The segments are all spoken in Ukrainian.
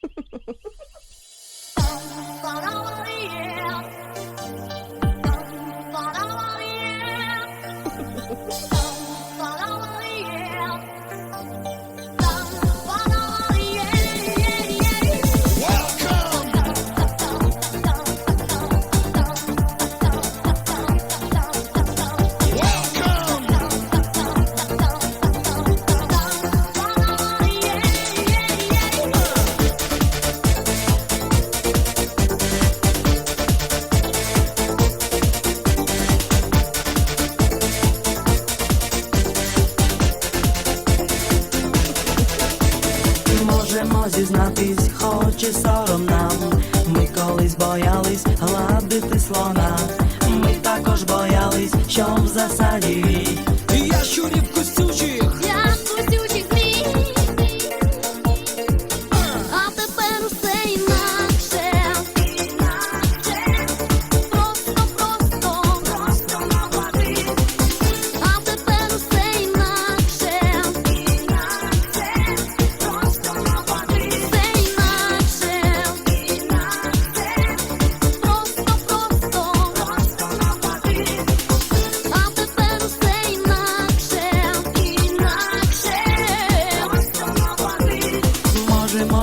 Yeah. Можемо зізнатись, хоч і сором нам. Ми колись боялись гладити слона. Ми також боялись, що в засаді.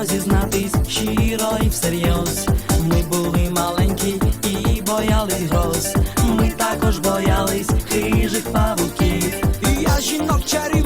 Зізнатись щиро і всерйоз. Ми були маленькі і боялись гроз. Ми також боялись хижих павуків. я жінок чарівних.